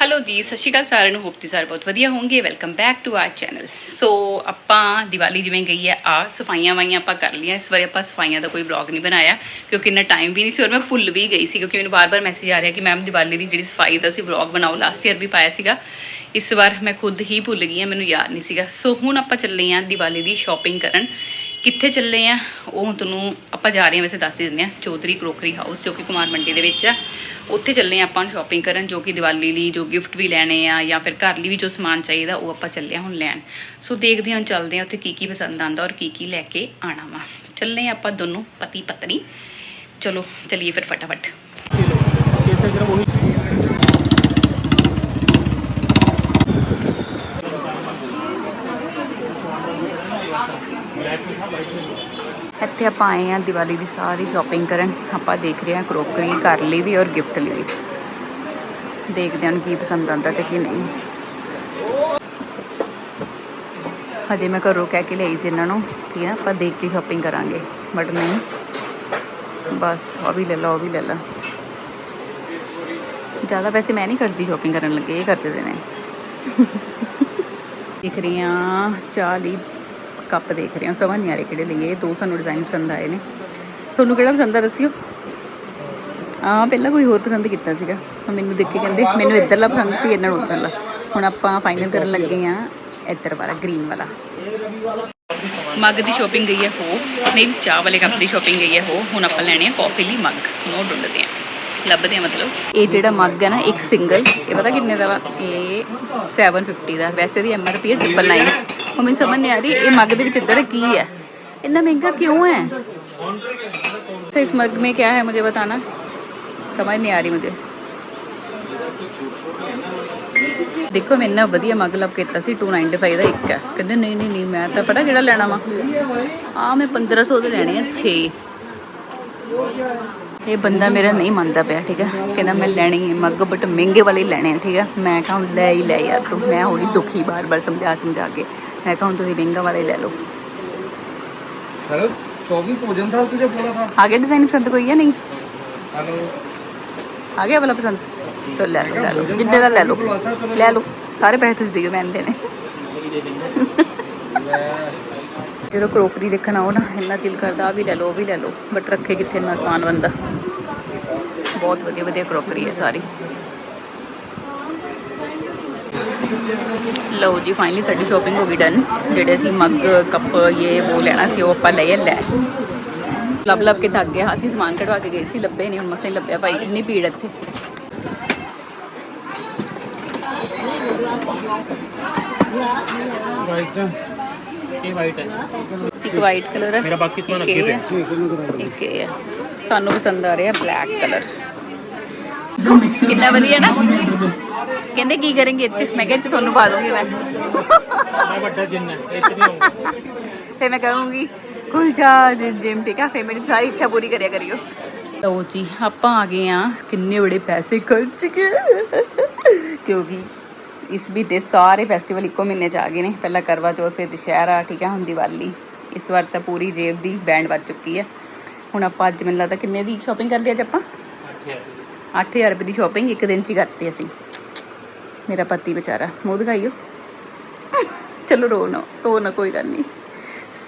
Hello ਜੀ, ਸਤਿ ਸ਼੍ਰੀ ਅਕਾਲ ਸਾਰਿਆਂ ਨੂੰ ਹੋਪ ਤੁਸੀਂ ਸਾਰੇ ਬਹੁਤ ਵਧੀਆ ਹੋਵੋਗੇ। Welcome back to our channel so ਆਪਾਂ ਦੀਵਾਲੀ ਜਿਵੇਂ ਗਈ ਹੈ, ਆ ਸਫਾਈਆਂ ਵਾਈਆਂ ਆਪਾਂ ਕਰ ਲਈਆਂ। ਇਸ ਵਾਰੀ ਆਪਾਂ ਸਫਾਈਆਂ ਦਾ ਕੋਈ ਵਲੌਗ ਨਹੀਂ ਬਣਾਇਆ, ਕਿਉਂਕਿ ਇੰਨਾ ਟਾਈਮ ਵੀ ਨਹੀਂ ਸੀ ਔਰ ਮੈਂ ਭੁੱਲ ਵੀ ਗਈ ਸੀ, ਕਿਉਂਕਿ ਮੈਨੂੰ ਬਾਰ-ਬਾਰ ਮੈਸੇਜ ਆ ਰਿਹਾ ਕਿ ਮੈਮ ਦੀਵਾਲੀ ਦੀ ਜਿਹੜੀ ਸਫ਼ਾਈ ਦਾ ਸੀ ਵਲੌਗ ਬਣਾਓ ਲਾਸਟ ਈਅਰ ਵੀ ਪਾਇਆ ਸੀਗਾ। ਇਸ ਵਾਰ ਮੈਂ ਖੁਦ ਹੀ ਭੁੱਲ ਗਈ ਹਾਂ, ਮੈਨੂੰ ਯਾਦ ਨਹੀਂ ਸੀਗਾ। ਸੋ ਹੁਣ ਆਪਾਂ ਚੱਲੇ ਹਾਂ ਦੀਵਾਲੀ ਦੀ ਸ਼ਾਪਿੰਗ ਕਰਨ। ਕਿੱਥੇ ਚੱਲੇ ਆ? ਉਹ ਹੁਣ ਤੁਹਾਨੂੰ ਆਪਾਂ ਜਾ ਰਹੇ ਹਾਂ ਵੈਸੇ ਦੱਸ ਹੀ ਦਿੰਦੇ ਆ ਚੌਧਰੀ ਕਰੋਕਰੀ ਹਾਊਸ ਜੋ ਕਿ ਕੁਮਾਰ ਮੰਡੀ ਦੇ ਵਿੱਚ ਆ। ਉੱਥੇ ਚੱਲੇ ਆ ਆਪਾਂ ਸ਼ਾਪਿੰਗ ਕਰਨ, ਜੋ ਕਿ ਦੀਵਾਲੀ ਲਈ ਜੋ ਗਿਫਟ ਵੀ ਲੈਣੇ ਆ ਜਾਂ ਫਿਰ ਘਰ ਲਈ ਵੀ ਜੋ ਸਮਾਨ ਚਾਹੀਦਾ, ਉਹ ਆਪਾਂ ਚੱਲੇ ਆ ਹੁਣ ਲੈਣ। ਸੋ ਦੇਖਦੇ ਹਾਂ ਚੱਲਦੇ ਆ ਉੱਥੇ ਕੀ ਕੀ ਪਸੰਦ ਆਂਦਾ ਔਰ ਕੀ ਕੀ ਲੈ ਕੇ ਆਣਾ ਵਾ। ਚੱਲੇ ਆ ਆਪਾਂ ਦੋਨੋਂ ਪਤੀ ਪਤਨੀ। ਚਲੋ, ਚਲਿਏ ਫਿਰ ਫਟਾਫਟ। ਇੱਥੇ ਆਪਾਂ ਆਏ ਆ ਦੀਵਾਲੀ ਦੀ ਸਾਰੀ ਸ਼ਾਪਿੰਗ ਕਰਨ। ਆਪਾਂ ਦੇਖ ਰਹੇ ਹਾਂ ਕਰੋਕਰੀ ਘਰ ਲਈ ਵੀ ਔਰ ਗਿਫਟ ਲਈ ਵੀ। ਦੇਖਦੇ ਹਾਂ ਕੀ ਪਸੰਦ ਆਉਂਦਾ ਤੇ ਕੀ ਨਹੀਂ। ਹਜੇ ਮੈਂ ਘਰੋਂ ਕਹਿ ਕੇ ਲਈ ਸੀ ਇਹਨਾਂ ਨੂੰ ਕਿ ਨਾ ਆਪਾਂ ਦੇਖ ਕੇ ਸ਼ਾਪਿੰਗ ਕਰਾਂਗੇ ਬਟ ਨਹੀਂ। ਬਸ ਉਹ ਵੀ ਲੈ ਲਾ, ਉਹ ਵੀ ਲੈ ਲਾ। ਜ਼ਿਆਦਾ ਪੈਸੇ ਮੈਂ ਨਹੀਂ ਕਰਦੀ ਸ਼ਾਪਿੰਗ ਕਰਨ ਲੱਗੇ, ਇਹ ਕਰਦੇ ਨੇ। ਦੇਖ ਰਹੀ ਹਾਂ ਚਾਹ ਲਈ ਕੱਪ ਦੇਖ ਰਹੇ ਹਾਂ। ਸਵਾ ਨਿਆਰੇ ਆ ਕਿਹੜੇ ਲਈਏ? ਦੋ ਸਾਨੂੰ ਡਿਜ਼ਾਈਨ ਪਸੰਦ ਆਏ ਨੇ। ਤੁਹਾਨੂੰ ਕਿਹੜਾ ਪਸੰਦ ਆ ਦੱਸਿਓ? ਹਾਂ ਪਹਿਲਾਂ ਕੋਈ ਹੋਰ ਪਸੰਦ ਕੀਤਾ ਸੀਗਾ। ਮੈਨੂੰ ਦੇਖ ਕੇ ਕਹਿੰਦੇ, ਮੈਨੂੰ ਇੱਧਰਲਾ ਪਸੰਦ ਸੀ, ਇਹਨਾਂ ਨੂੰ ਉੱਧਰਲਾ। ਹੁਣ ਆਪਾਂ ਫਾਈਨਲ ਕਰਨ ਲੱਗੇ ਆ ਇੱਧਰ ਵਾਲਾ ਗ੍ਰੀਨ ਵਾਲਾ। ਮੱਗ ਦੀ ਸ਼ਾਪਿੰਗ ਗਈ ਹੈ, ਹੋ। ਨਹੀਂ, ਚਾਹ ਵਾਲੇ ਕੱਪ ਦੀ ਸ਼ਾਪਿੰਗ ਗਈ ਹੈ, ਹੋ। ਹੁਣ ਆਪਾਂ ਲੈਣੇ ਆ ਕਾਫੀ ਲਈ ਮੱਗ। ਨੋ ਡੁੱਲਦੇ ਆ ਲੱਭਦੇ ਆ ਮਤਲਬ। ਇਹ ਜਿਹੜਾ ਮੱਗ ਹੈ ਨਾ, ਇੱਕ ਸਿੰਗਲ ਇਹ ਪਤਾ ਕਿੰਨੇ ਦਾ ਵਾ? ਇਹ 750 ਦਾ। ਵੈਸੇ ਦੀ ਐਮਆਰਪੀ ਹੈ 999 ਉਹ ਮੈਨੂੰ ਸਮਝ ਨਹੀਂ ਆ ਰਹੀ ਇਹ ਮੱਗ ਦੇ ਵਿੱਚ ਇੱਧਰ ਕੀ ਹੈ इतना महंगा क्यों है तो इस मग में क्या है मुझे बताना समझ नहीं आ रही मुझे ਦੇਖੋ ਮੈਂ ਇੰਨਾ ਵਧੀਆ ਮੱਗ ਲੱਭ ਕੇ ਦਿੱਤਾ ਸੀ 295 ਦਾ ਇੱਕ ਹੈ ਕਹਿੰਦੇ ਨਹੀਂ ਨਹੀਂ ਨਹੀਂ ਮੈਂ ਤਾਂ ਪਤਾ ਕਿਹੜਾ ਲੈਣਾ ਵਾ ਆ ਮੈਂ 1500 ਦੇ ਲੈਣੇ ਆ 6 ਇਹ ਬੰਦਾ ਮੇਰਾ ਨਹੀਂ ਮੰਨਦਾ ਪਿਆ ਠੀਕ ਹੈ ਕਹਿੰਦਾ ਮੈਂ ਲੈਣੀ ਹੈ ਮੱਗ ਬਟ ਮਹਿੰਗੇ ਵਾਲੇ ਹੀ ਲੈਣੇ ਆ ਠੀਕ ਹੈ ਮੈਂ ਕਹਾਂ ਲੈ ਹੀ ਲੈ ਯਾਰ ਤੂੰ ਮੈਂ ਹੋ ਗਈ ਦੁਖੀ ਬਾਰ-ਬਾਰ ਸਮਝਾ ਸਮਝਾ ਕੇ ਮੈਂ ਕਹਾਂ ਤੁਸੀਂ ਮਹਿੰਗਾ ਵਾਲੇ ਲੈ ਲਓ हेलो चौबीस भोजन था तुझे बोला था आ गया डिजाइन पसंद कोई है नहीं हेलो ਆ ਗਿਆ ਵਾਲਾ ਪਸੰਦ ਚਲੋ ਲੈ ਲਓ ਲੈ ਲਓ ਜਿੰਨੇ ਦਾ ਲੈ ਲਓ ਲੈ ਲਓ ਸਾਰੇ ਪੈਸੇ ਤੁਸੀਂ ਦਿਓ ਮੈਂ ਨਹੀਂ ਦੇਣੇ ਜਦੋਂ ਕਰੋਕਰੀ ਦੇਖਣ ਆਓ ਨਾ, ਇੰਨਾ ਦਿਲ ਕਰਦਾ ਆ ਵੀ ਲੈ ਲਓ, ਉਹ ਵੀ ਲੈ ਲਓ ਬਟ ਰੱਖੇ ਕਿੱਥੇ ਇੰਨਾ ਸਮਾਨ ਬੰਦਾ ਬਹੁਤ ਵਧੀਆ ਵਧੀਆ ਕਰੋਕਰੀ ਹੈ ਸਾਰੀ। ਲਓ ਜੀ ਫਾਈਨਲੀ ਸਾਡੀ ਸ਼ਾਪਿੰਗ ਹੋ ਗਈ ਡਨ ਜਿਹੜੇ ਅਸੀਂ ਮੱਗ, ਕੱਪ ਇਹ ਉਹ ਲੈਣਾ ਸੀ, ਉਹ ਆਪਾਂ ਲੈ ਲੈ। ਲੱਭ ਲੱਭ ਕੇ ਥੱਕ ਗਏ ਅਸੀਂ ਸਮਾਨ ਕਢਵਾ ਕੇ ਗਏ ਸੀ, ਲੱਭੇ ਨਹੀਂ ਹੁਣ ਮਸਾਂ ਲੱਭਿਆ ਭਾਈ, ਇੰਨੀ ਭੀੜ ਇੱਥੇ। ਇਹ ਵਾਈਟ ਹੈ। ਇੱਕ ਵਾਈਟ ਕਲਰ ਹੈ। ਮੇਰਾ ਬਾਕੀ ਸਮਾਨ ਅੱਗੇ ਪਿਆ। ਇੱਕ ਇਹ ਹੈ। ਸਾਨੂੰ ਪਸੰਦ ਆ ਰਿਹਾ ਬਲੈਕ ਕਲਰ ਕਿੰਨਾ ਵਧੀਆ ਨਾ। ਕਹਿੰਦੇ ਕੀ ਕਰਾਂਗੇ ਇੱਥੇ? ਮੈਂ ਕਿਹਾ ਇੱਥੇ ਤੁਹਾਨੂੰ ਪਾ ਦੂੰਗੀ ਮੈਂ। ਮੈਂ ਵੱਡਾ ਜਿੰਨ ਹੈ ਇੱਥੇ ਨਹੀਂ ਹੋਊਗਾ ਫਿਰ ਮੈਂ ਕਹੂੰਗੀ ਕੁਲਚਾ ਜਿਮ ਠੀਕ ਆ? ਫਿਰ ਮੇਰੀ ਸਾਰੀ ਇੱਛਾ ਪੂਰੀ ਕਰਿਆ ਕਰਿਓ। ਲਓ ਜੀ ਆਪਾਂ ਆ ਗਏ ਆ। ਕਿੰਨੇ ਬੜੇ ਪੈਸੇ ਖਰਚ ਕੇ। ਕਿਉਂਕਿ ਇਸ ਵੀ ਦੇ ਸਾਰੇ ਫੈਸਟੀਵਲ ਇੱਕੋ ਮਹੀਨੇ ਚ ਆ ਗਏ ਨੇ। ਪਹਿਲਾਂ ਕਰਵਾ ਚੌਥ, ਫਿਰ ਦੁਸ਼ਹਿਰਾ, ਠੀਕ ਆ, ਹੁਣ ਦੀਵਾਲੀ। ਇਸ ਵਾਰ ਤਾਂ ਪੂਰੀ ਜੇਬ ਦੀ ਬੈਂਡ ਵੱਜ ਚੁੱਕੀ ਹੈ ਹੁਣ ਆਪਾਂ ਅੱਜ ਮੈਨੂੰ ਲੱਗਦਾ ਕਿੰਨੇ ਦੀ ਸ਼ਾਪਿੰਗ ਕਰ ਲਈ ਅੱਜ ਆਪਾਂ? 8000 ਰੁਪਏ ਦੀ ਸ਼ਾਪਿੰਗ ਇੱਕ ਦਿਨ ਚ ਹੀ ਕਰਤੀ ਅਸੀਂ। ਮੇਰਾ ਪਤੀ ਵਿਚਾਰਾ, ਮੂੰਹ ਦਿਖਾਈਓ। ਚਲੋ ਰੋ ਨਾ ਰੋ ਨਾ, ਕੋਈ ਗੱਲ ਨਹੀਂ।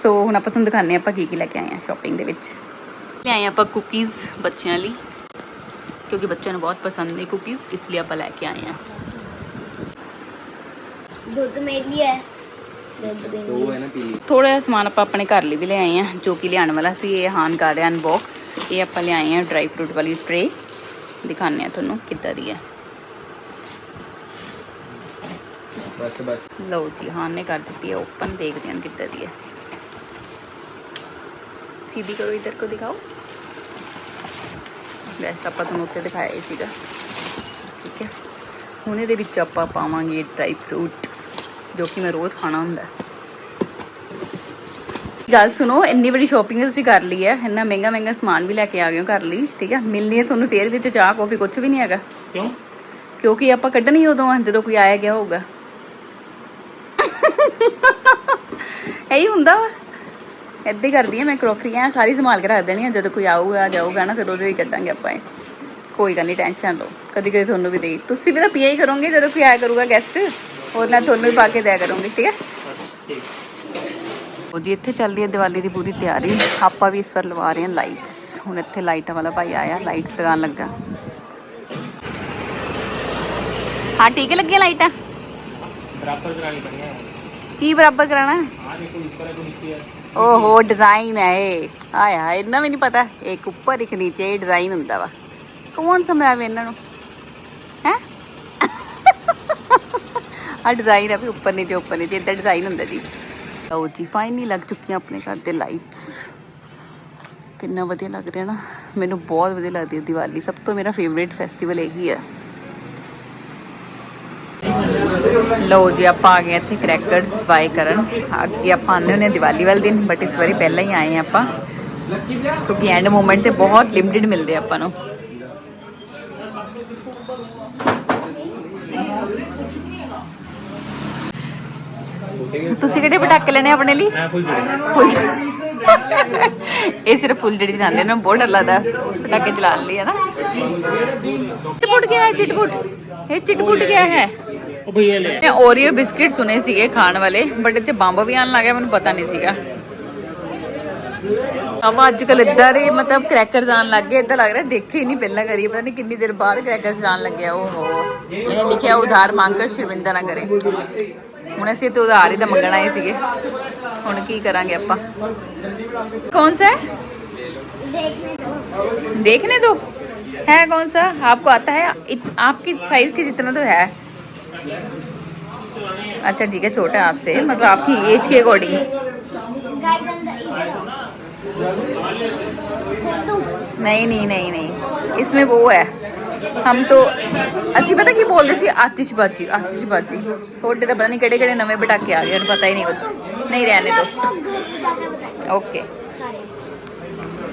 ਸੋ ਹੁਣ ਆਪਾਂ ਤੁਹਾਨੂੰ ਦਿਖਾਉਂਦੇ ਹਾਂ ਆਪਾਂ ਕੀ ਕੀ ਲੈ ਕੇ ਆਏ ਆ ਸ਼ਾਪਿੰਗ ਦੇ ਵਿੱਚ। ਆਏ ਆਪਾਂ ਕੁਕੀਜ਼ ਬੱਚਿਆਂ ਲਈ, ਕਿਉਂਕਿ ਬੱਚਿਆਂ ਨੂੰ ਬਹੁਤ ਪਸੰਦ ਨੇ ਕੁਕੀਜ਼ ਇਸ ਲਈ ਆਪਾਂ ਲੈ ਕੇ ਆਏ ਆ ਦੁੱਧ ਮੇਰੇ ਲਈ ਹੈ ਦੁੱਧ ਵੀ दो है ना पीली ਥੋੜਾ ਜਿਹਾ ਸਮਾਨ ਆਪਾਂ ਆਪਣੇ ਘਰ ਲਈ ਵੀ ਲੈ ਆਏ ਆ ਜੋ ਕਿ ਲਿਆਉਣ ਵਾਲਾ ਸੀ ਇਹ ਹਾਨ ਕਰ ਰਿਹਾ ਅਨਬਾਕਸ ਇਹ ਆਪਾਂ ਲਿਆਏ ਆ ਡਰਾਈ ਫਰੂਟ ਵਾਲੀ ਟਰੇ ਦਿਖਾਉਂਦੇ ਆ ਤੁਹਾਨੂੰ ਕਿੱਦਾਂ ਦੀ ਹੈ बस बस ਲਓ ਜੀ ਹਾਨ ਨੇ ਕਰ ਦਿੱਤੀ ਹੈ ਓਪਨ ਦੇਖਦੇ ਹਾਂ ਕਿੱਦਾਂ ਦੀ ਹੈ सीधी करो इधर को दिखाओ ਵੈਸੇ ਆਪਾਂ ਤੁਹਾਨੂੰ ਉੱਤੇ ਦਿਖਾਇਆ ਹੀ ਸੀਗਾ ਠੀਕ ਹੈ ਹੁਣ ਇਹਦੇ ਵਿੱਚ ਆਪਾਂ ਪਾਵਾਂਗੇ ਡਰਾਈ ਫਰੂਟ ਜੋ ਕਿ ਮੈਂ ਰੋਜ਼ ਖਾਣਾ ਹੁੰਦਾ ਹੈ। ਗੱਲ ਸੁਣੋ ਇੰਨੀ ਬੜੀ ਸ਼ਾਪਿੰਗ ਤੁਸੀਂ ਕਰ ਲਈ ਹੈ। ਇੰਨਾ ਮਹਿੰਗਾ ਮਹਿੰਗਾ ਸਮਾਨ ਵੀ ਲੈ ਕੇ ਆ ਗਏ ਹੋ ਘਰ ਲਈ ਠੀਕ ਹੈ? ਮਿਲਣੀ ਹੈ ਤੁਹਾਨੂੰ ਫੇਰ ਵੀ ਤੇ ਚਾਹ ਕਾਫੀ ਕੁਝ ਵੀ ਨਹੀਂ ਹੈਗਾ। ਕਿਉਂ? ਕਿਉਂਕਿ ਆਪਾਂ ਕੱਢਣੀ ਉਦੋਂ ਆ ਜਦੋਂ ਕੋਈ ਆਇਆ ਗਿਆ ਹੋਊਗਾ। ਇਹੀ ਹੁੰਦਾ ਵਾ। ਹੀ ਕਰਦੀ ਆ ਮੈਂ ਕਰੋਕਰੀਆਂ ਸਾਰੀ ਸੰਭਾਲ ਕੇ ਰੱਖ ਦੇਣੀ ਆ। ਜਦੋਂ ਕੋਈ ਆਊਗਾ ਜਾਊਗਾ ਨਾ ਫਿਰ ਉਹਦੇ ਹੀ ਕੱਢਾਂਗੇ ਆਪਾਂ ਇਹ। ਕੋਈ ਗੱਲ ਨਹੀਂ ਟੈਨਸ਼ਨ ਲਓ। ਕਦੀ ਕਦੀ ਤੁਹਾਨੂੰ ਵੀ ਦੇਈ। ਤੁਸੀਂ ਵੀ ਤਾਂ ਪੀਆ ਹੀ ਕਰੋਗੇ ਜਦੋਂ ਕੋਈ ਆਇਆ ਕਰੂਗਾ ਗੈਸਟ ਉਹ ਨਾ ਤੁਹਾਨੂੰ ਵੀ ਪਾ ਕੇ ਦਿਆ ਕਰੂੰਗੀ ਠੀਕ ਹੈ? ਉਹ ਜੀ ਇੱਥੇ ਚੱਲ ਹੈ ਦੀਵਾਲੀ ਦੀ ਪੂਰੀ ਤਿਆਰੀ। ਆਪਾਂ ਵੀ ਇਸ ਵਾਰ ਲਵਾ ਰਹੇ ਹਾਂ ਲਾਈਟਸ ਹੁਣ ਇੱਥੇ ਲਾਈਟਾਂ ਵਾਲਾ ਭਾਈ ਆਇਆ ਲਾਈਟਸ ਲਗਾਉਣ ਲੱਗਾ। ਹਾਂ ਠੀਕ ਹੈ ਲਾਈਟਾਂ ਬਰਾਬਰ ਕਰਾਣੀ ਪੈਣੀ ਹੈ ਕੀ ਬਰਾਬਰ ਕਰਾਣਾ ਹਾਂ ਦੇਖੋ ਉੱਪਰ ਹੈ ਕੋ ਨੀਚੇ ਹੈ? ਓਹੋ ਡਿਜ਼ਾਈਨ ਹੈ ਇਹ। ਆਇਆ ਇਹਨਾਂ ਵੀ ਨਹੀਂ ਪਤਾ। ਇੱਕ ਉੱਪਰ ਇੱਕ ਨੀਚੇ ਇਹ ਡਿਜ਼ਾਈਨ ਹੁੰਦਾ ਵਾ। ਕੌਣ ਸਮਝਾਵੇ ਇਹਨਾਂ ਨੂੰ? ਆ ਡਿਜ਼ਾਈਨ ਹੈ ਵੀ ਉੱਪਰ ਨੀਚੇ ਉੱਪਰ ਨੀਚੇ ਇਦਾਂ ਡਿਜ਼ਾਈਨ ਹੁੰਦਾ ਜੀ। ਲਓ ਜੀ ਫਾਈਨਲੀ ਲੱਗ ਚੁੱਕੀਆਂ ਆਪਣੇ ਘਰ ਦੇ ਲਾਈਟਸ ਕਿੰਨਾ ਵਧੀਆ ਲੱਗ ਰਿਹਾ ਨਾ। ਮੈਨੂੰ ਬਹੁਤ ਵਧੀਆ ਲੱਗਦੀ ਹੈ ਦੀਵਾਲੀ। ਸਭ ਤੋਂ ਮੇਰਾ ਫੇਵਰੇਟ ਫੈਸਟੀਵਲ ਇਹੀ ਹੈ ਲਓ ਜੀ, ਆਪਾਂ ਆ ਗਏ ਇੱਥੇ ਕ੍ਰੈਕਰਸ ਬਾਈ ਕਰਨ। ਅੱਗੇ ਆਪਾਂ ਆਉਂਦੇ ਹੁੰਦੇ ਹਾਂ ਦੀਵਾਲੀ ਵਾਲੇ ਦਿਨ ਬਟ ਇਸ ਵਾਰੀ ਪਹਿਲਾਂ ਹੀ ਆਏ ਹਾਂ ਆਪਾਂ। ਕਿਉਂਕਿ ਐਂਡ ਮੂਮੈਂਟ ਤੇ ਬਹੁਤ ਲਿਮਿਟਿਡ ਮਿਲਦੇ ਆਪਾਂ ਨੂੰ। ਤੁਸੀਂ ਕਿਹੜੇ ਪਟਾਕੇ ਲੈਣੇ ਆਪਣੇ ਲਈ? ਇਹ ਸਿਰਫ ਫੁੱਲ ਜਿਹੜੀ ਜਾਂਦੇ ਨੇ ਬਹੁਤ ਡਰ ਲੱਗਦਾ ਪਟਾਕੇ ਚਲਾਣ ਲਈ ਹੈ ਨਾ? ਚਿਟਪੁੱਟ ਗਿਆ ਹੈ ਚਿਟਪੁੱਟ? ਇਹ ਚਿਟਪੁੱਟ ਗਿਆ ਹੈ? ਉਹ ਭਈਆ ਲੈ। ਮੈਂ ਓਰੀਓ ਬਿਸਕਿਟ ਸੁਨੇ ਸੀਗੇ ਖਾਣ ਵਾਲੇ ਬਟ ਇੱਥੇ ਬੰਬ ਵੀ ਆਣ ਲੱਗਾ ਮੈਨੂੰ ਪਤਾ ਨਹੀਂ ਸੀਗਾ। ਅਬ ਅੱਜ ਕੱਲ ਇਦਾਂ ਦੇ ਮਤਲਬ ਕ੍ਰੈਕਰਸ ਆਣ ਲੱਗ ਗਏ ਇਦਾਂ ਲੱਗ ਰਿਹਾ ਦੇਖੇ ਹੀ ਨਹੀਂ ਪਹਿਲਾਂ ਕਰੀ ਪਤਾ ਨਹੀਂ ਕਿੰਨੀ ਦੇਰ ਬਾਅਦ ਕ੍ਰੈਕਰਸ ਜਾਣ ਲੱਗਿਆ ਓਹੋ ਇਹਨੇ ਲਿਖਿਆ ਉਧਾਰ ਮੰਗ ਕਰ ਸ਼ਰਮਿੰਦਾ ਨਾ ਕਰੇ ਹੁਣ ਅਸੀਂ ਤੇ ਉਧਾਰ ਹੀ ਤਾਂ ਮੰਗਣਾ ਹੀ ਸੀਗੇ ਹੁਣ ਕੀ ਕਰਾਂਗੇ ਆਪਾਂ कौन सा है देखने दो देखने दो है कौन सा आपको आता है इत, आपकी साइज के जितना तो है अच्छा ठीक है छोटा है आपसे मतलब आपकी एज के अकॉर्डिंग नहीं नहीं नहीं नहीं इसमें वो है हम तो ਅਸੀਂ ਪਤਾ ਕੀ ਬੋਲਦੇ ਸੀ ਆਤਿਸ਼ਬਾਜ਼ੀ ਆਤਿਸ਼ਬਾਜ਼ੀ ਤੁਹਾਡੇ ਤਾਂ ਪਤਾ ਨਹੀਂ ਕਿਹੜੇ ਕਿਹੜੇ ਨਵੇਂ ਪਟਾਕੇ ਆ ਗਏ ਹਨ ਪਤਾ ਹੀ ਨਹੀਂ ਕੁਝ ਨਹੀਂ ਰਹਿਣੇ ਦੋ आपको ज्यादा बताइए ਓਕੇ सारे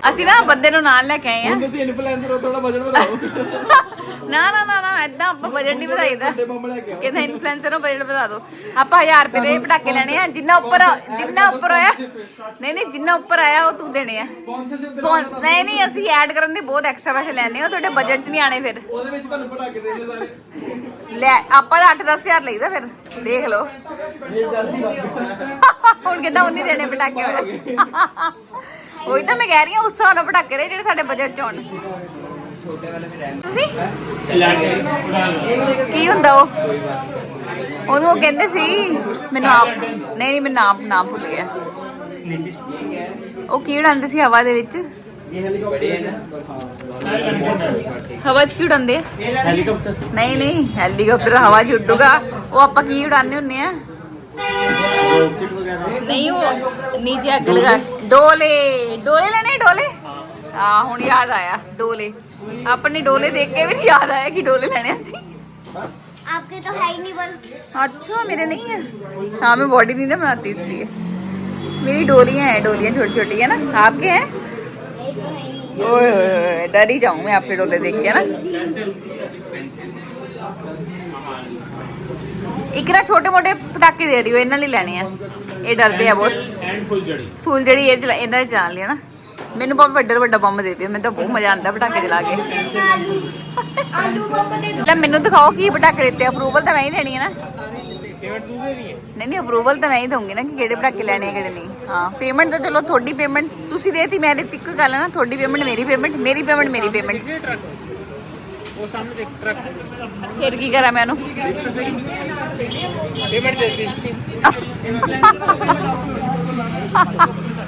ਅਸੀਂ ਨਾ ਬੰਦੇ ਨੂੰ ਨਾਲ ਲੈ ਕੇ ਆਏ ਆ ਤੁਸੀਂ ਇਨਫਲੂਐਂਸਰ ਹੋ ਥੋੜਾ ਬਜਟ ਵਧਾਓ ਨਾ ਨਾ ਨਾ ਨਾ ਏਦਾਂ ਆਪਾਂ ਬਜਟ ਨਹੀਂ ਵਧਾਈਦਾ ਕਹਿੰਦਾ ਇਨਫਲੂਐਂਸਰ ਨੂੰ ਬਜਟ ਵਧਾ ਦਿਓ ਆਪਾਂ 1000 ਰੁਪਏ ਦੇ ਪਟਾਕੇ ਲੈਣੇ ਆ ਜਿੰਨਾ ਉੱਪਰ ਜਿੰਨਾ ਉੱਪਰ ਹੋਇਆ। ਨਹੀਂ ਨਹੀਂ ਜਿੰਨਾ ਉੱਪਰ ਆਇਆ ਉਹ ਤੂੰ ਦੇਣੇ ਆ। ਨਹੀਂ ਨਹੀਂ ਅਸੀਂ ਐਡ ਕਰਨ ਦੇ ਬਹੁਤ ਐਕਸਟਰਾ ਪੈਸੇ ਲੈਣੇ ਆ ਤੁਹਾਡੇ ਬਜਟ ਨਹੀਂ ਆਣੇ ਫਿਰ। ਉਹਦੇ ਵਿੱਚ ਤੁਹਾਨੂੰ ਪਟਾਕੇ ਦੇਣੇ ਸਾਰੇ। ਲੈ ਆਪਾਂ ਤਾਂ 8-10 ਹਜ਼ਾਰ ਲਈਦਾ ਫਿਰ ਦੇਖ ਲਓ। ਹੁਣ ਕਿੰਨਾ ਉਨੀ ਦੇਣੇ ਪਟਾਕੇ? ਹੋਏ ਉਹੀ ਤਾਂ ਮੈਂ ਕਹਿ ਰਹੀ ਹਾਂ ਉਸ ਨਾਲ ਪਟਾਕੇ ਦੇ ਜਿਹੜੇ ਸਾਡੇ ਬਜਟ 'ਚ ਕੀ ਹੁੰਦਾ ਉਹ? ਉਹਨੂੰ ਕਹਿੰਦੇ ਸੀ ਮੈਨੂੰ ਆਪ ਨਹੀਂ ਨਹੀਂ ਮੈਂ ਨਾਮ ਨਾਮ ਭੁੱਲ ਗਿਆ। ਨੀਤਿਸ਼। ਉਹ ਕੀ ਉਡਾਉਂਦੇ ਸੀ ਹਵਾ ਦੇ ਵਿੱਚ? ਹਵਾ 'ਚ ਕੀ ਉਡਾਉਂਦੇ ਹੈਲੀਕਾਪਟਰ ਨਹੀਂ ਨਹੀਂ ਹੈਲੀਕਾਪਟਰ ਹਵਾ 'ਚ ਉੱਡੂਗਾ। ਉਹ ਆਪਾਂ ਕੀ ਉਡਾਉਂਦੇ ਹੁੰਨੇ ਆ? ਨਹੀਂ ਉਹ ਨੀਚੇ ਅੱਗ ਲਗਾ ਡੋਲੇ। ਡੋਲੇ ਲੈਣੇ ਡੋਲੇ? ਹਾਂ ਹੁਣ ਯਾਦ ਆਇਆ ਡੋਲੇ ਆਪਣੇ ਡੋਲੇ ਦੇਖ ਕੇ ਵੀ ਨਹੀਂ ਯਾਦ ਆਇਆ ਕਿ ਡੋਲੇ ਲੈਣੇ ਸੀ आपके तो है ही नहीं बल अच्छा मेरे नहीं है हाँ मैं बॉडी नहीं ना बनाती इसलिए मेरी डोलियां हैं डोलियां छोटी छोटी है ना आपके हैं एक तो है ही ओए ओए ओए, डर ही जाऊं मैं आपके डोले देख के ना ਇੱਕ ਨਾ ਛੋਟੇ ਮੋਟੇ ਪਟਾਕੇ ਦੇ ਰਹੀ ਹੋ ਇਹਨਾਂ ਲਈ ਲੈਣੇ ਆ ਇਹ ਡਰਦੇ ਆ ਬਹੁਤ एंड फुल जड़ी ਫੂਲ ਜਿਹੜੀ ਇਹ ਚਲਾ ਇਹਨਾਂ ਦੇ ਜਾਣ ਲਈ ਨਾ ਮੈਨੂੰ ਬਹੁਤ ਵੱਡਾ ਵੱਡਾ ਬੰਬ ਦੇ ਦਿਓ ਮੈਨੂੰ ਤਾਂ ਬਹੁਤ ਮਜ਼ਾ ਆਉਂਦਾ ਪਟਾਕੇ ਚਲਾ ਕੇ। ਲੈ ਮੈਨੂੰ ਦਿਖਾਓ ਕੀ ਪਟਾਕੇ ਦਿੱਤੇ ਅਪਰੂਵਲ ਤਾਂ ਮੈਂ ਹੀ ਲੈਣੀ ਹੈ ਨਾ। ਨਹੀਂ ਨਹੀਂ ਅਪਰੂਵਲ ਤਾਂ ਮੈਂ ਹੀ ਦਊਂਗੀ ਨਾ ਕਿ ਕਿਹੜੇ ਪਟਾਕੇ ਲੈਣੇ ਆ ਕਿਹੜੇ ਨਹੀਂ। ਹਾਂ ਪੇਮੈਂਟ ਤਾਂ ਚਲੋ ਤੁਹਾਡੀ ਪੇਮੈਂਟ ਤੁਸੀਂ ਦੇਤੀ ਮੈਂ ਦੇਤੀ ਕੋਈ ਗੱਲ ਨਾ ਤੁਹਾਡੀ ਪੇਮੈਂਟ ਮੇਰੀ ਪੇਮੈਂਟ ਮੇਰੀ ਪੇਮੈਂਟ ਮੇਰੀ ਪੇਮੈਂਟ ਉਹ ਫਿਰ ਕੀ ਕਰਾਂ ਮੈਂ ਉਹਨੂੰ?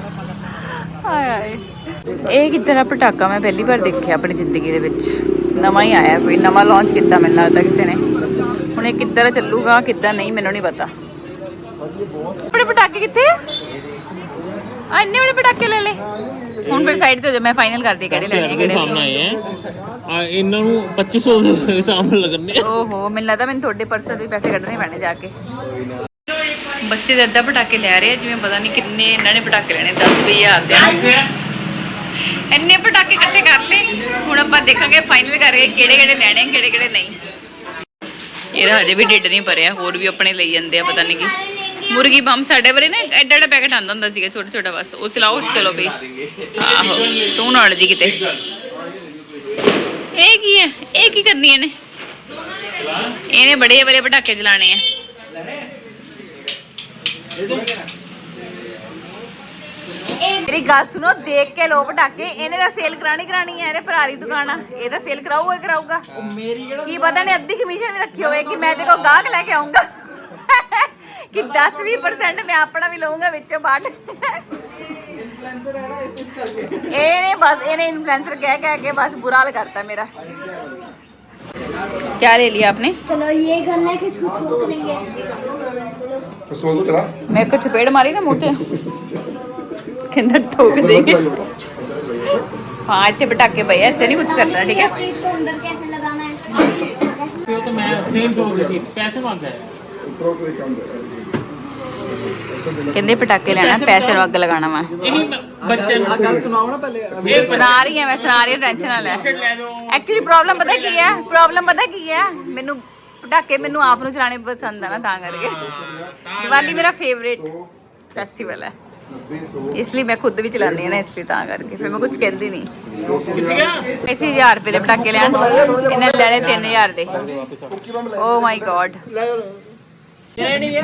ਹਾਏ। ਇਹ ਕਿੱਦਾਂ ਦਾ ਪਟਾਕਾ ਮੈਂ ਪਹਿਲੀ ਵਾਰ ਦੇਖਿਆ ਆਪਣੀ ਜ਼ਿੰਦਗੀ ਦੇ ਵਿੱਚ। ਨਵਾਂ ਹੀ ਆਇਆ ਕੋਈ ਨਵਾਂ ਲਾਂਚ ਕੀਤਾ ਮੈਨੂੰ ਲੱਗਦਾ ਕਿਸੇ ਨੇ। ਹੁਣ ਇਹ ਕਿੱਦਾਂ ਦਾ ਚੱਲੂਗਾ ਕਿੱਦਾਂ ਨਹੀਂ ਮੈਨੂੰ ਨਹੀਂ ਪਤਾ। ਆਪਣੇ ਪਟਾਕੇ ਕਿੱਥੇ ਆ? ਇੰਨੇ ਬੜੇ ਪਟਾਕੇ ਲੈ ਲੈ ਹੁਣ ਫਿਰ ਸਾਈਡ ਤੇ ਹੋ ਜਾ ਮੈਂ ਫਾਈਨਲ ਕਰਦੀ ਕਿਹੜੇ ਲੈਣੇ ਕਿਹੜੇ ਸਾਹਮਣੇ ਆਏ ਆ। ਇਹਨਾਂ ਨੂੰ 2500 ਦੇ ਸਾਹਮਣੇ ਲੱਗਣੇ ਓਹੋ ਮੈਨੂੰ ਲੱਗਦਾ ਮੈਨੂੰ ਤੁਹਾਡੇ ਪਰਸਨ ਤੋਂ ਹੀ ਪੈਸੇ ਕੱਢਣੇ ਪੈਣੇ ਜਾ ਕੇ। ਬੱਚੇ ਦੇ ਅੱਧਾ ਪਟਾਕੇ ਲੈ ਰਹੇ ਆ, ਜਿਵੇਂ ਪਤਾ ਨਹੀਂ ਕਿੰਨੇ ਇਹਨਾਂ ਨੇ ਪਟਾਕੇ ਲੈਣੇ 10 ਹਜ਼ਾਰ ਦੇ। ਇੰਨੇ ਪਟਾਕੇ ਇਕੱਠੇ ਕਰ ਲਏ ਹੁਣ ਆਪਾਂ ਦੇਖਾਂਗੇ ਫਾਈਨਲ ਕਰਕੇ ਕਿਹੜੇ ਕਿਹੜੇ ਲੈਣੇ, ਕਿਹੜੇ ਕਿਹੜੇ ਨਹੀਂ। ਇਹਦਾ ਹਜੇ ਵੀ ਢਿੱਡ ਨਹੀਂ ਭਰਿਆ, ਹੋਰ ਵੀ ਆਪਣੇ ਲਈ ਜਾਂਦੇ ਆ, ਪਤਾ ਨਹੀਂ ਕੀ। ਮੁਰਗੀ ਬੰਮ ਸਾਡੇ ਬਾਰੇ ਨਾ ਇੱਕ ਐਡਾ ਐਡਾ ਪੈਕਟ ਆਂਦਾ ਹੁੰਦਾ ਸੀਗਾ ਛੋਟਾ ਛੋਟਾ ਬਸ, ਉਹ ਚਲਾਓ, ਚਲੋ ਬਈ। ਆਹੋ, ਤੂੰ ਨਾ ਜੀ ਕਿਤੇ। ਇਹ ਕੀ ਹੈ? ਇਹ ਕੀ ਕਰਨੀ ਇਹਨੇ? ਇਹਨੇ ਬੜੇ ਬੜੇ ਪਟਾਕੇ ਚਲਾਣੇ ਆ। ਮੇਰੀ ਗੱਲ ਸੁਣੋ ਦੇਖ ਕੇ ਲੋ ਪਟਾਕੇ ਇਹਨੇ ਤਾਂ ਸੇਲ ਕਰਾਣੀ ਕਰਾਣੀ ਹੈ ਇਹਦੇ ਭਰਾ ਦੀ ਦੁਕਾਨ ਆ ਇਹ ਤਾਂ ਸੇਲ ਕਰਾਊਗਾ ਹੀ ਕਰਾਊਗਾ ਮੇਰੀ ਕਿਹੜਾ ਕੀ ਪਤਾ ਨੇ ਅੱਧੀ ਕਮਿਸ਼ਨ ਵੀ ਰੱਖੀ ਹੋਵੇ ਕਿ ਮੈਂ ਤੇ ਕੋ ਗਾਹਕ ਲੈ ਕੇ ਆਉਂਗਾ ਕਿ 10-20% ਮੈਂ ਆਪਣਾ ਵੀ ਲਵਾਂਗਾ ਵਿੱਚੋਂ ਬਾਟ ਇਨਫਲੂਐਂਸਰ ਹੈ ਨਾ ਇਸ ਕਰਕੇ ਇਹਨੇ ਬਸ ਇਹਨੇ ਇਨਫਲੂਐਂਸਰ ਕਹਿ ਕਹਿ ਕੇ बस बुरा हाल करता मेरा क्या ले लिया आपने चलो ये करना है कि इसको ठोक देंगे चलो ਪਿਸਤੌਲ ਤੋਂ ਚਲਾ मेरे को चपेट मारी ना मुंह ते कहंदा ठोक देंगे हाँ इतने पटाके पए हैं इतने नहीं कुछ करना ठीक है इसको अंदर कैसे लगाना है ਤੇ ਉਹ ਤਾਂ ਮੈਂ ਸੇਮ ਹੋ ਗਈ ਸੀ ਪੈਸੇ ਮੰਗ ਹੈ ਉੱਪਰੋਂ ਕੋਈ ਕੰਮ ਕਰ कहंदे पटाके लेना पैसे ਨੂੰ ਅੱਗ ਲਗਾਣਾ ਮੈਂ ਇਹੀ ਮੈਂ ਬੱਚੇ ਨੂੰ ਗੱਲ ਸੁਣਾਓ ਨਾ ਪਹਿਲੇ ਇਹ ਸੁਣਾ ਰਹੀ ਹਾਂ ਮੈਂ ਸੁਣਾ ਰਹੀ ਹਾਂ ਟੈਨਸ਼ਨ ਨਾ ਲੈ ਟੀ-ਸ਼ਰਟ ਲੈ ਦੋ ਐਕਚੁਅਲੀ ਪ੍ਰੋਬਲਮ ਪਤਾ ਕੀ ਹੈ ਪ੍ਰੋਬਲਮ ਪਤਾ ਕੀ ਹੈ ਮੈਨੂੰ ਪਟਾਕੇ ਮੈਨੂੰ ਆਪ ਨੂੰ ਚਲਾਣੇ ਪਸੰਦ ਆ ਨਾ ਤਾਂ ਕਰਕੇ। ਦੀਵਾਲੀ ਮੇਰਾ ਫੇਵਰੇਟ ਫੈਸਟੀਵਲ ਹੈ। 90 ਇਸ ਲਈ ਮੈਂ ਖੁਦ ਵੀ ਚਲਾਉਂਦੀ ਹਾਂ ਨਾ ਇਸ ਲਈ ਤਾਂ ਕਰਕੇ। ਫਿਰ ਮੈਂ ਕੁਝ ਕਹਿੰਦੀ ਨਹੀਂ। 200 ਕਿੱਥੇ ਗਿਆ ਐਸੀ 1000 ਰੁਪਏ ਦੇ ਪਟਾਕੇ ਲੈਣ। ਇਹਨਾਂ ਨੇ ਲੈ ਲਏ 3000 ਦੇ। ਓ ਮਾਈ ਗॉड ਇਹ ਨਹੀਂ ਹੈ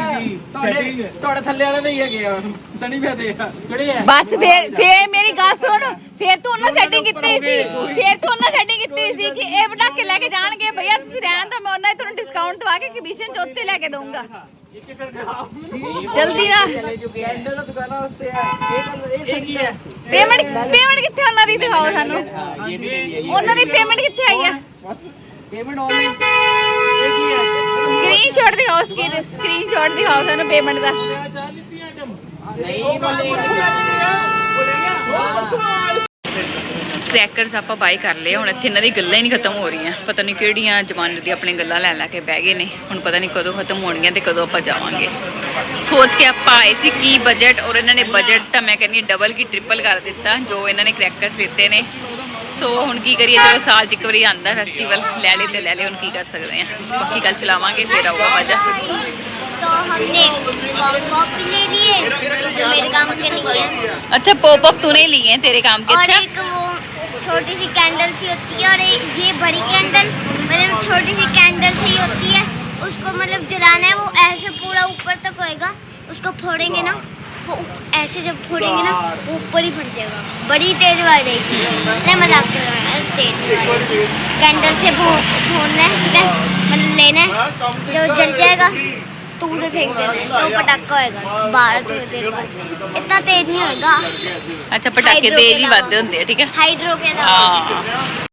ਤੁਹਾਡੇ ਤੁਹਾਡੇ ਥੱਲੇ ਵਾਲੇ ਦੇ ਹੀ ਹੈਗੇ ਆ। ਸਣੀ ਪਿਆ ਦੇ ਆ। ਕਿਹੜੇ ਹੈ ਬਸ ਫੇਰ ਫੇਰ ਮੇਰੀ ਗੱਲ ਸੁਣ। ਫੇਰ ਤੂੰ ਉਹਨਾਂ ਸੈਟਿੰਗ ਕੀਤੀ ਸੀ। ਫੇਰ ਤੂੰ ਉਹਨਾਂ ਸੈਟਿੰਗ ਕੀਤੀ ਸੀ ਕਿ ਇਹ ਪਟਾਕੇ ਲੈ ਕੇ ਜਾਣਗੇ ਭਈਆ ਤੁਸੀਂ ਰਹਿਣ ਦੋ ਮੈਂ ਉਹਨਾਂ ਹੀ ਤੁਹਾਨੂੰ ਡਿਸਕਾਊਂਟ ਦਵਾ ਕੇ ਕਮਿਸ਼ਨ ਚ ਉੱਤੇ ਲੈ ਕੇ ਦਊਂਗਾ। ਜਲਦੀ ਨਾ ਕੈਂਡਲ ਦਾ ਦੁਕਾਨਾਂ ਵਾਸਤੇ ਹੈ ਇਹ ਗੱਲ ਇਹ ਕੀ ਹੈ ਪੇਮੈਂਟ ਪੇਮੈਂਟ ਕਿੱਥੇ ਉਹਨਾਂ ਦੀ ਦਿਖਾਓ ਸਾਨੂੰ? ਉਹਨਾਂ ਦੀ ਪੇਮੈਂਟ ਕਿੱਥੇ ਆਈ ਆ? ਪੇਮੈਂਟ ਆਨਲਾਈਨ ਇਹ ਕੀ ਹੈ ਸਕਰੀਨਸ਼ਾਟ ਦਿਖਾਓ ਸਕਰੀਨਸ਼ਾਟ ਦਿਖਾਓ ਸਾਨੂੰ ਪੇਮੈਂਟ ਦਾ। ਮੈਂ ਆਪਾਂ ਬਾਈ ਕਰ ਲਏ, ਹੁਣ ਇੱਥੇ ਇਹਨਾਂ ਦੀ ਗੱਲਾਂ ਹੀ ਨਹੀਂ ਖਤਮ ਹੋ ਰਹੀਆਂ। ਪਤਾ ਨਹੀਂ ਕਿਹੜੀਆਂ ਜ਼ਮਾਨੇ ਦੀ ਆਪਣੀ ਗੱਲਾਂ ਲੈ ਲੈ ਕੇ ਬਹਿ ਗਏ ਨੇ। ਹੁਣ ਪਤਾ ਨਹੀਂ ਕਦੋਂ ਖਤਮ ਹੋਣਗੀਆਂ ਤੇ ਕਦੋਂ ਆਪਾਂ ਜਾਵਾਂਗੇ। ਸੋਚ ਕੇ ਆਪਾਂ ਆਏ ਸੀ ਕੀ ਬਜਟ ਔਰ ਇਹਨਾਂ ਨੇ ਬਜਟ ਤਾਂ ਮੈਂ ਕਹਿੰਦੀ ਡਬਲ ਕੀ ਟ੍ਰਿਪਲ ਕਰ ਦਿੱਤਾ, ਜੋ ਇਹਨਾਂ ਨੇ ਕ੍ਰੈਕਰਸ ਲਿੱਤੇ ਨੇ। ਸੋ ਹੁਣ ਕੀ ਕਰੀਏ ਚਲੋ ਸਾਲ ਚ ਇੱਕ ਵਾਰੀ ਆਂਦਾ ਫੈਸਟੀਵਲ ਲੈ ਲੈ ਤੇ ਲੈ ਲੈ ਹੁਣ ਕੀ ਕਰ ਸਕਦੇ ਆ ਬਾਕੀ ਕੱਲ ਚਲਾਵਾਂਗੇ ਫੇਰ ਆਊਗਾ ਮਜ਼ਾ तो हमने पॉप ले लिए जो मेरे काम के नहीं है अच्छा पॉप अप तूने लिए हैं तेरे काम के और अच्छा एक वो छोटी सी कैंडल सी होती है और एक ये बड़ी कैंडल मतलब छोटी सी कैंडल सी होती है उसको मतलब जलाना है वो ऐसे पूरा ऊपर तक होएगा उसको फोड़ेंगे ना वो ऐसे जब फोड़ेंगे ना ऊपर ही फट जाएगा बड़ी तेज आवाज़ आएगी नहीं मज़ाक कर रहा है तेज कैंडल से फोड़ना है मतलब लेना है जब जल जाएगा तो उधर फेंक देना तो पटाखा होएगा बाहर थोड़ी देर बाद इतना तेज नहीं होगा अच्छा पटाखे तेज ही बजते होंगे ठीक है हाइड्रो के